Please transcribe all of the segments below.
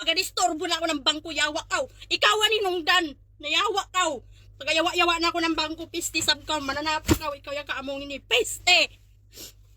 Pagka-disturbo na ako ng bangko, yawa kaw. Ikaw ani nung dan, nayawa kaw. Pagka-yawa-yawa na ako ng bangko, piste sab kaw, mananapa kaw, ikaw yung kaamong ni peste.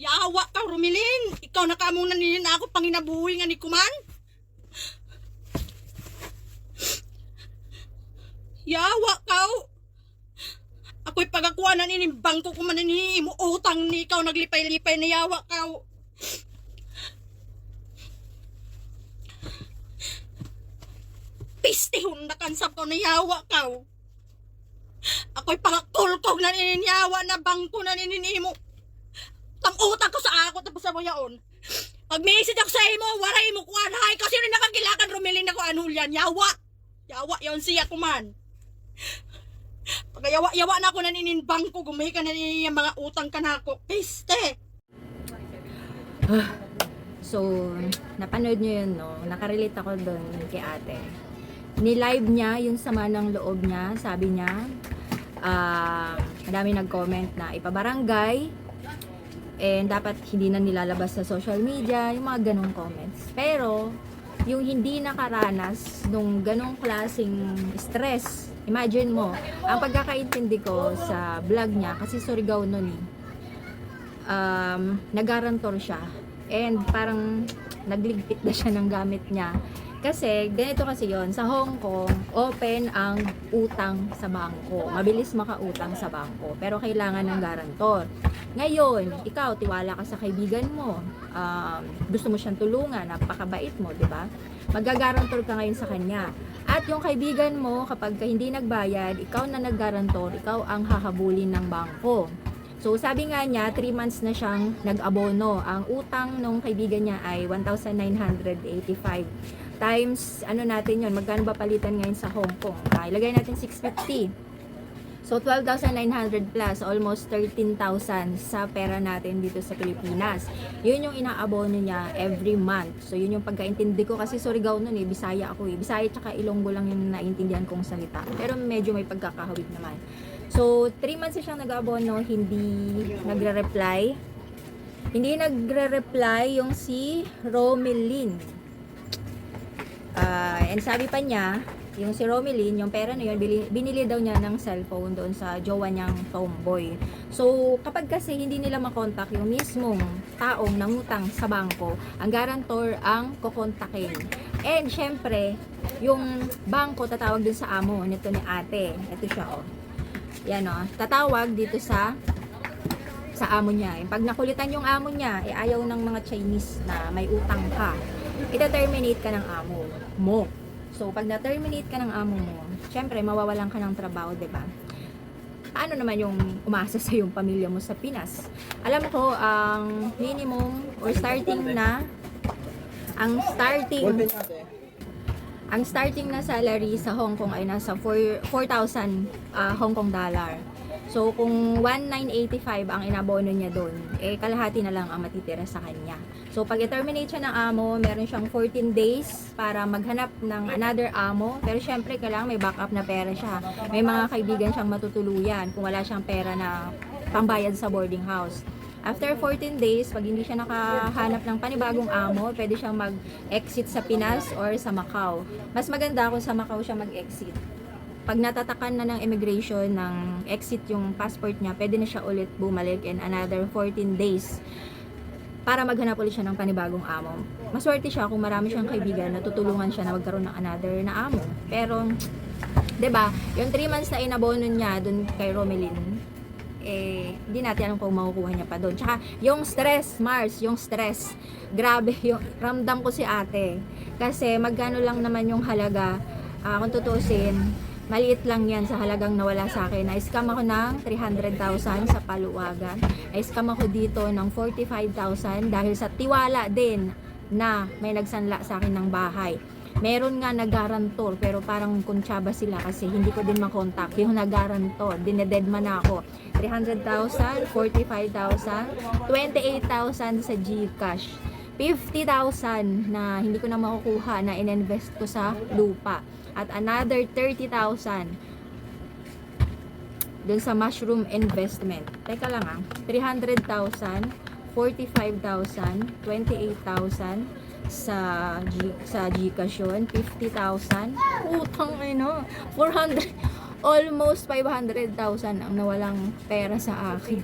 Yawa kaw, Rumilin. Ikaw na kaamong naninin na ako, panginabuhi nga ni Kuman. Yawa kaw. Ako'y pagakuha na nining bangko ko manini mo utang ni ikaw naglipay-lipay na yawa kaw. Piste hundakan sa ko na yawa kaw. Ako'y pagakulkog na nininyawa na bangko na nininimo. Tang ko sa ako tapos sa mo yaon. Pag message ako sa imo, waray mo kuan hay kasi rin nakagilakan rumilin ako anulyan. Yawa. Yawa yon siya kuman. Pagayawa-yawa na ako na nininbang ko, gumahi ka na niya mga utang ka na ako. Piste! So, napanood nyo yun, no? Nakarelate ako doon kay ate. Ni-live niya yung sama ng loob niya. Sabi niya, ah, madami nag-comment na ipabarangay and dapat hindi na nilalabas sa social media, yung mga ganong comments. Pero, yung hindi nakaranas nung ganong klaseng stress, imagine mo, ang pagkakaintindi ko sa vlog niya, kasi Surigao nun eh, um, nagarantor siya. And parang nagligpit na siya ng gamit niya. Kasi, ganito kasi yon sa Hong Kong, open ang utang sa bangko. Mabilis makautang sa bangko. Pero kailangan ng garantor. Ngayon, ikaw, tiwala ka sa kaibigan mo. Um, gusto mo siyang tulungan, napakabait mo, di ba? Magagarantor ka ngayon sa kanya. At yung kaibigan mo, kapag ka hindi nagbayad, ikaw na naggarantor, ikaw ang hahabulin ng bangko. So, sabi nga niya, 3 months na siyang nag-abono. Ang utang nung kaibigan niya ay 1,985 times, ano natin yon magkano ba palitan ngayon sa Hong Kong? Ah, ilagay natin 650. So, 12,900 plus, almost 13,000 sa pera natin dito sa Pilipinas. Yun yung inaabono niya every month. So, yun yung pagkaintindi ko. Kasi Surigao nun eh, Bisaya ako eh. Bisaya tsaka Ilonggo lang yung naintindihan kong salita. Pero medyo may pagkakahawig naman. So, 3 months siyang nag-abono, hindi nagre-reply. Hindi nagre-reply yung si Romelyn. Ah, and sabi pa niya, yung si Romelyn, yung pera na yun, binili daw niya ng cellphone doon sa jowa niyang tomboy. So, kapag kasi hindi nila makontak yung mismong taong nangutang sa bangko, ang garantor ang kukontakin. And, syempre, yung bangko tatawag dun sa amo nito ni ate. Ito siya, oh. Yan, oh. Tatawag dito sa sa amo niya. Pag nakulitan yung amo niya, eh, ayaw ng mga Chinese na may utang ka. Ita-terminate ka ng amo mo. So, pag na-terminate ka ng amo mo, syempre, mawawalan ka ng trabaho, ba? Paano naman yung umasa sa yung pamilya mo sa Pinas? Alam ko, ang minimum or starting na ang starting ang starting na salary sa Hong Kong ay nasa 4 4,000 ah, Hong Kong dollar. So, kung 1,985 ang inabono niya doon, eh, kalahati na lang ang matitira sa kanya. So, pag i-terminate siya ng amo, meron siyang 14 days para maghanap ng another amo. Pero, syempre, kailangan may backup na pera siya. May mga kaibigan siyang matutuluyan kung wala siyang pera na pambayad sa boarding house. After 14 days, pag hindi siya nakahanap ng panibagong amo, pwede siyang mag-exit sa Pinas or sa Macau. Mas maganda kung sa Macau siya mag-exit pag natatakan na ng immigration ng exit yung passport niya, pwede na siya ulit bumalik in another 14 days para maghanap ulit siya ng panibagong amo. Maswerte siya kung marami siyang kaibigan na tutulungan siya na magkaroon ng another na amo. Pero, ba? Yung 3 months na inabono niya dun kay Romelyn, eh, hindi natin alam kung makukuha niya pa doon. Tsaka, yung stress, Mars, yung stress, grabe, yung ramdam ko si ate. Kasi, magkano lang naman yung halaga, ah, kung tutusin, maliit lang yan sa halagang nawala sa akin. Na-scam ako ng 300,000 sa paluwagan. Na-scam ako dito ng 45,000 dahil sa tiwala din na may nagsanla sa akin ng bahay. Meron nga nagarantor pero parang kuntsaba sila kasi hindi ko din makontak yung nagarantor. Dinededman na ako. 300,000, 45,000, 28,000 sa Gcash. 50,000 na hindi ko na makukuha na ininvest ko sa lupa. At another 30,000 dun sa mushroom investment. Teka lang ah. 300,000, 45,000, 28,000, sa G, sa Gcash yun, 50,000. Utang ano, 400 almost 500,000 ang nawalang pera sa akin.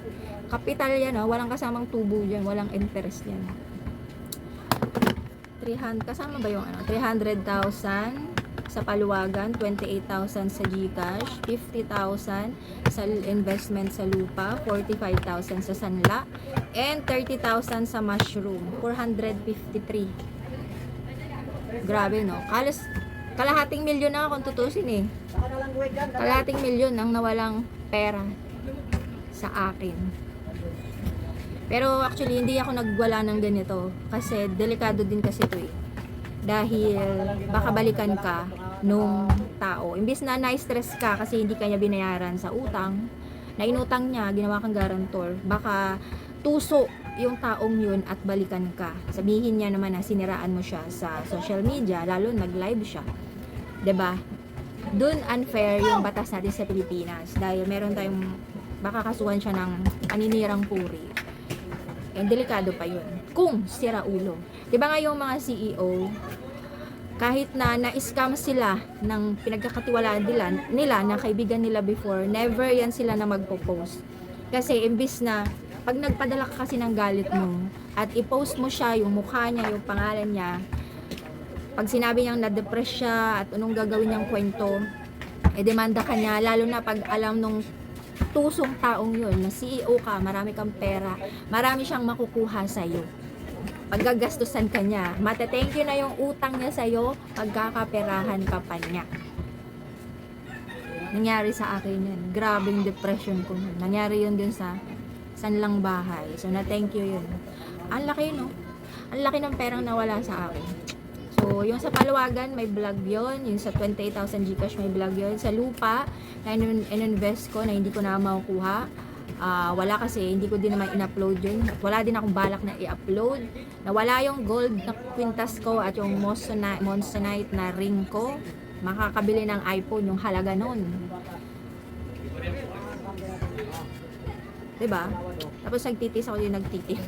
Kapital yan, oh. walang kasamang tubo yan, walang interest yan. 300, kasama ba yung ano? 300,000 sa paluwagan, 28,000 sa Gcash, 50,000 sa investment sa lupa, 45,000 sa sanla, and 30,000 sa mushroom, 453. Grabe no. Kalos kalahating milyon na kung tutusin eh. Kalahating milyon ang nawalang pera sa akin. Pero actually, hindi ako nagwala ng ganito. Kasi delikado din kasi ito eh. Dahil baka balikan ka nung tao. Imbis na na-stress ka kasi hindi kanya binayaran sa utang, na inutang niya, ginawa kang garantor, baka tuso yung taong yun at balikan ka. Sabihin niya naman na siniraan mo siya sa social media, lalo nag-live siya. ba? Doon unfair yung batas natin sa Pilipinas dahil meron tayong baka kasuhan siya ng paninirang puri. And delikado pa yun. Kung sira ulo. 'Di ba nga yung mga CEO kahit na na-scam sila ng pinagkakatiwalaan nila, nila na kaibigan nila before, never yan sila na magpo-post. Kasi imbis na pag nagpadala ka kasi ng galit mo at i-post mo siya, yung mukha niya, yung pangalan niya, pag sinabi niyang na-depress siya at anong gagawin niyang kwento, eh demanda ka niya, lalo na pag alam nung tusong taong yun, na CEO ka, marami kang pera, marami siyang makukuha sa'yo. Paggagastusan ka niya, mate-thank you na yung utang niya sa'yo, pagkakaperahan ka pa niya. Nangyari sa akin yun. Grabe yung depression ko. nun. Nangyari yun din sa sanlang bahay. So, na-thank you yun. Ang laki, no? Ang laki ng perang nawala sa akin. So, yung sa Palawagan, may vlog yon Yung sa 28,000 Gcash, may vlog yon Sa lupa, na in- in-invest ko na hindi ko na makukuha. Ah, wala kasi, hindi ko din naman in-upload yun. Wala din akong balak na i-upload. Nawala yung gold na kwintas ko at yung Monzonite, Monzonite na ring ko. Makakabili ng iPhone, yung halaga nun. 'Di ba? Tapos nagtitis ako din nagtitis.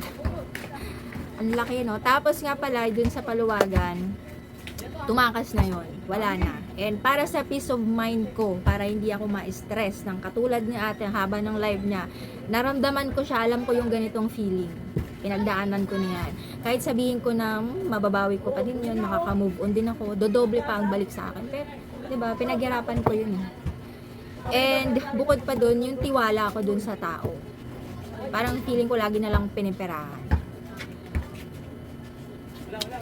Ang laki, no? Tapos nga pala, dun sa paluwagan, tumakas na yon Wala na. And para sa peace of mind ko, para hindi ako ma-stress ng katulad ni ate haba ng live niya, naramdaman ko siya, alam ko yung ganitong feeling. Pinagdaanan ko niyan. Kahit sabihin ko na "Hmm, mababawi ko pa din yun, makaka-move on din ako, dodoble pa ang balik sa akin. Pero, di ba, pinaghirapan ko yun. eh. And bukod pa dun, yung tiwala ko dun sa tao. Parang feeling ko lagi na lang piniperahan.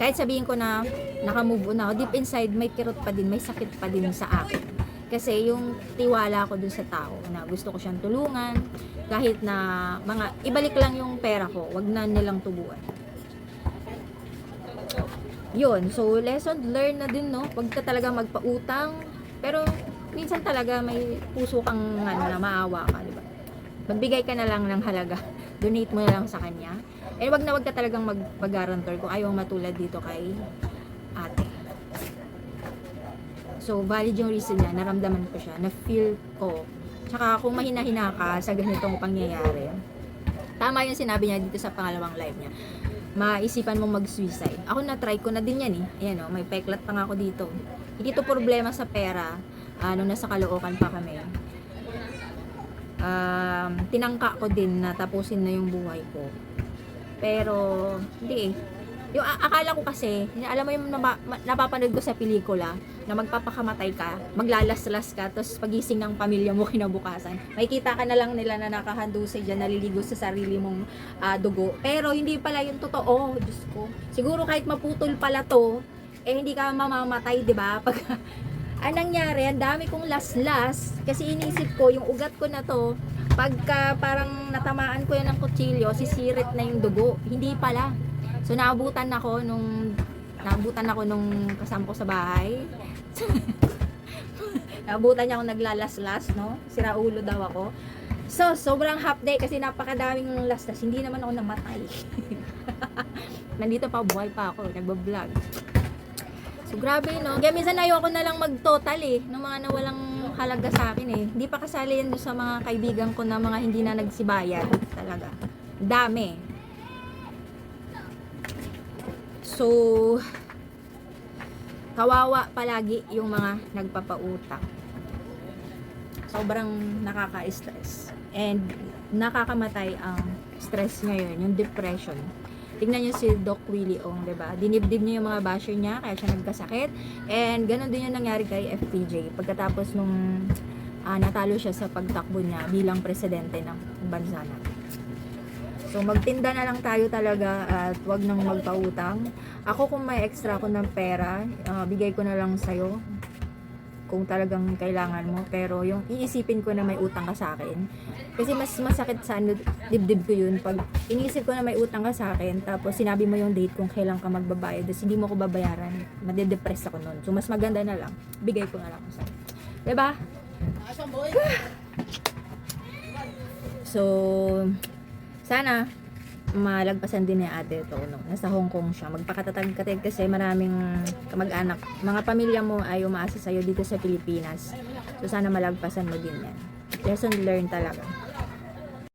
Kahit sabihin ko na nakamove on ako, deep inside may kirot pa din, may sakit pa din sa akin. Kasi yung tiwala ko dun sa tao na gusto ko siyang tulungan, kahit na mga ibalik lang yung pera ko, wag na nilang tubuan. Yun, so lesson learned na din, no? Wag ka talaga magpautang, pero minsan talaga may puso kang ano, na maawa ka, di ba? Magbigay ka na lang ng halaga. Donate mo na lang sa kanya. Eh, wag na wag ka talagang mag, mag-guarantor kung ayaw matulad dito kay ate. So, valid yung reason niya. Naramdaman ko siya. Na-feel ko. Tsaka, kung mahina-hina ka sa ganitong pangyayari, tama yung sinabi niya dito sa pangalawang live niya. Maisipan mong mag-suicide. Ako na-try ko na din yan eh. Ayan o, may peklat pa nga ako dito. Hindi to problema sa pera. Nung nasa Caloocan pa kami. Um, tinangka ko din na tapusin na yung buhay ko. Pero, hindi eh. Yung akala ko kasi, alam mo yung napa, ma- napapanood ko sa pelikula, na magpapakamatay ka, maglalaslas ka, tapos pagising ng pamilya mo kinabukasan, makikita ka na lang nila na nakahandusay dyan, naliligo sa sarili mong ah, dugo. Pero hindi pala yung totoo, Diyos ko. Siguro kahit maputol pala to, eh hindi ka mamamatay, di ba? Pag, ang nangyari, ang dami kong laslas, kasi inisip ko, yung ugat ko na to, pagka parang natamaan ko yan ng kutsilyo, sisirit na yung dugo. Hindi pala. So, naabutan ako nung naabutan ako nung kasama ko sa bahay. naabutan niya ako naglalaslas, no? Sira ulo daw ako. So, sobrang half day kasi napakadaming laslas. Hindi naman ako namatay. Nandito pa, buhay pa ako. Nagbablog. So, grabe, no? Kaya minsan ayoko na lang mag-total, eh. Ng mga nawalang halaga sa akin, eh. Hindi pa kasali yan sa mga kaibigan ko na mga hindi na nagsibayan. Talaga. Dami. So, kawawa palagi yung mga nagpapautang. Sobrang nakaka-stress. And nakakamatay ang stress ngayon, yung depression. Tingnan niyo si Doc Willie Ong, 'di ba? Dinibdib niya yung mga basher niya kaya siya nagkasakit. And ganun din yung nangyari kay FPJ pagkatapos nung ah, natalo siya sa pagtakbo niya bilang presidente ng bansa natin. So magtinda na lang tayo talaga at wag nang magpautang. Ako kung may extra ko ng pera, ah, bigay ko na lang sa'yo kung talagang kailangan mo. Pero yung iisipin ko na may utang ka sa akin. Kasi mas masakit sa ano, dibdib ko yun. Pag iniisip ko na may utang ka sa akin, tapos sinabi mo yung date kung kailan ka magbabayad, tapos hindi mo ko babayaran, madedepress ako nun. So mas maganda na lang, bigay ko na lang sa'yo. 'Di ba? So, sana malagpasan din ni ate ito no? nasa Hong Kong siya. Magpakatatag-katag kasi maraming kamag-anak. Mga pamilya mo ay umaasa sa'yo dito sa Pilipinas. So sana malagpasan mo din yan. Lesson learned talaga